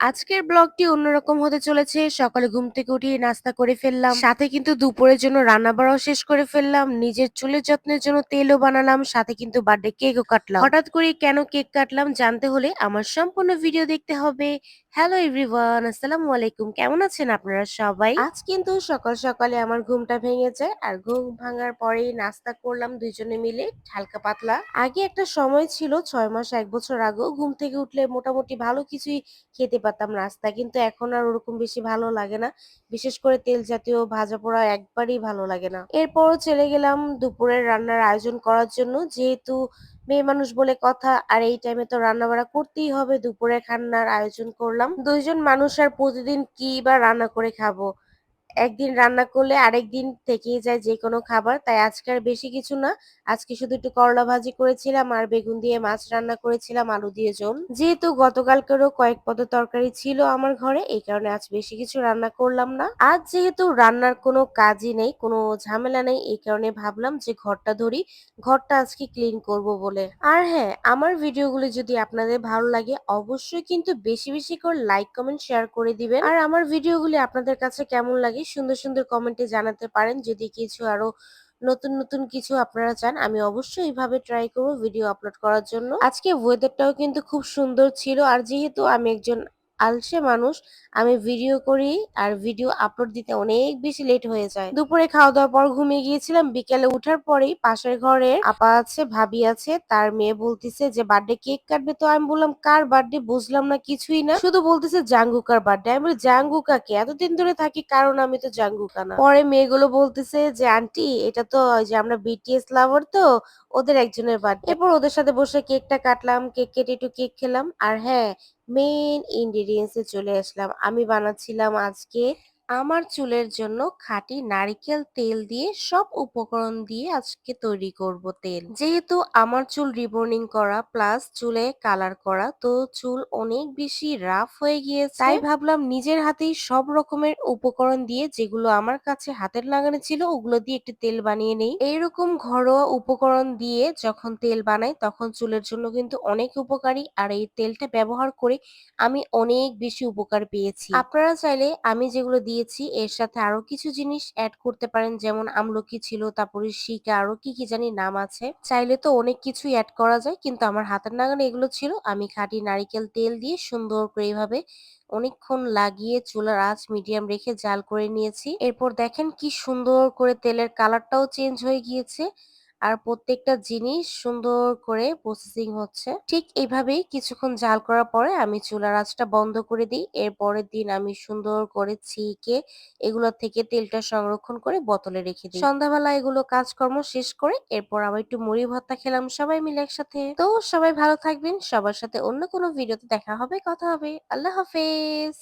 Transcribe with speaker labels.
Speaker 1: আজকের ব্লগটি অন্যরকম হতে চলেছে। সকালে ঘুম থেকে উঠিয়ে নাস্তা করে ফেললাম। সাথে কিন্তু দুপুরের জন্য রান্না বাড়াও শেষ করে ফেললাম। নিজের চুলের যত্নের জন্য তেলও বানালাম। সাথে কিন্তু বার্থডে কেকও কাটলাম। হঠাৎ করে কেন কেক কাটলাম জানতে হলে আমার সম্পূর্ণ ভিডিও দেখতে হবে। হ্যালো এভরিওয়ান, আসসালামু আলাইকুম। কেমন আছেন আপনারা সবাই? আজ কিন্তু সকাল সকালে আমার ঘুমটা ভেঙে যায় আর ঘুম ভাঙার পরেই নাস্তা করলাম দুইজনে মিলে, হালকা পাতলা। আগে একটা সময় ছিল, ছয় মাস এক বছর আগেও ঘুম থেকে উঠলে মোটামুটি ভালো কিছুই খেতে পারতাম নাস্তা। কিন্তু এখন আর ওরকম বেশি ভালো লাগে না। বিশেষ করে তেল জাতীয় ভাজা পোড়া একবারই ভালো লাগে না। এরপরও চলে গেলাম দুপুরের রান্নার আয়োজন করার জন্য। যেহেতু মেয়ে মানুষ বলে কথা, আর এই টাইমে তো রান্না বাড়া করতেই হবে। দুপুরে খান্নার আয়োজন করলাম। দুইজন মানুষ আর প্রতিদিন কি বা রান্না করে খাব? একদিন রান্না করলে আরেকদিন থেকেই যায় যে কোনো খাবার। তাই আজকে আর বেশি কিছু না। আজকে শুধু একটু করলা ভাজি করেছিলাম আর বেগুন দিয়ে মাছ রান্না করেছিলাম, আলু দিয়ে ঝোল। যেহেতু গতকালকেরও কয়েক পদ তরকারি ছিল আমার ঘরে, এই কারণে আজ বেশি কিছু রান্না করলাম না। আজ যেহেতু রান্নার কোনো কাজই নেই, কোনো ঝামেলা নেই, এই কারণে ভাবলাম যে ঘরটা ধরি, ঘরটা আজকে ক্লিন করব বলে। আর হ্যাঁ আমার ভিডিওগুলি যদি আপনাদের ভালো লাগে, অবশ্যই কিন্তু বেশি বেশি করে লাইক কমেন্ট শেয়ার করে দিবেন। আর আমার ভিডিওগুলি আপনাদের কাছে কেমন লাগে সুন্দর সুন্দর কমেন্টে জানাতে পারেন। যদি কিছু আরও নতুন নতুন কিছু আপনারা চান, আমি অবশ্যই এইভাবে ট্রাই করব ভিডিও আপলোড করার জন্য। আজকে ওয়েদারটাও কিন্তু খুব সুন্দর ছিল। আর যেহেতু আমি একজন আলসে মানুষ, আমি ভিডিও করি আর ভিডিও আপলোড দিতে অনেক বেশি লেট হয়ে যায়। দুপুরে খাওয়া দাওয়ার পর ঘুমিয়ে গিয়েছিলাম। বিকেলে উঠার পরেই পাশের ঘরে আপা আছে, ভাবি আছে, তার মেয়ে বলতেছে যে বার্থডে কেক কাটবে তো? আমি বললাম, কার বার্থডে বুঝলাম না, কিছুই না। শুধু বলতেছে, জাঙ্গুকার বার্থডে আমি বলি, জাঙ্গুকা কে? এতদিন ধরে থাকি, কারণ আমি তো জাঙ্গুকা না। পরে মেয়েগুলো বলতেছে যে আন্টি এটা তো যে আমরা বিটিএস লাভার তো, ওদের একজনের বার্থডে এরপর ওদের সাথে বসে কেকটা কাটলাম কেক কেটে একটু কেক খেলাম। আর হ্যাঁ মেইন ইনগ্রেডিয়েন্টসে চলে আসলাম। আমি বানাচ্ছিলাম আজকে আমার চুলের জন্য খাঁটি নারিকেল তেল দিয়ে সব উপকরণ দিয়ে আজকে তৈরি করব তেল। যেহেতু আমার চুল রিবর্নিং করা প্লাস চুলে কালার করা, তো চুল অনেক বেশি রাফ হয়ে গিয়েছে। তাই ভাবলাম নিজের হাতেই সব রকমের উপকরণ দিয়ে যেগুলো আমার কাছে হাতের লাগানো ছিল, ওগুলো দিয়ে একটি তেল বানিয়ে নেই। এইরকম ঘরোয়া উপকরণ দিয়ে যখন তেল বানাই, তখন চুলের জন্য কিন্তু অনেক উপকারী, আর এই তেলটা ব্যবহার করে আমি অনেক বেশি উপকার পেয়েছি। আপনারা চাইলে আমি যেগুলো দিয়েছি। এর সাথে আরও কিছু জিনিস অ্যাড করতে পারেন, যেমন আমলকি ছিল, তারপরে শিকা, আরও কি কি জানি নাম আছে। চাইলে তো অনেক কিছু অ্যাড করা যায়, কিন্তু আমার হাতের নাগালে এগুলো ছিল। আমি খাঁটি নারিকেল তেল দিয়ে সুন্দর করে এইভাবে অনেকক্ষণ লাগিয়ে চুলার আঁচ মিডিয়াম রেখে জাল করে নিয়েছি। এরপর দেখেন কি সুন্দর করে তেলের কালারটাও চেঞ্জ হয়ে গিয়েছে। আর প্রত্যেকটা জিনিস সুন্দর করে প্রসেসিং হচ্ছে। ঠিক এইভাবেই কিছুক্ষণ জাল করার পরে আমি চুলার আঁচটা বন্ধ করে দিই। এর পরের দিন আমি সুন্দর করে ছিকে এগুলো থেকে তেলটা সংরক্ষণ করে বোতলে রেখে দিই। সন্ধ্যাবেলা এগুলো কাজকর্ম শেষ করে এরপর আবার একটু মুড়ি ভর্তা খেলাম সবাই মিলে একসাথে। তো সবাই ভালো থাকবেন। সবার সাথে অন্য কোনো ভিডিওতে দেখা হবে, কথা হবে। আল্লাহ হাফেজ।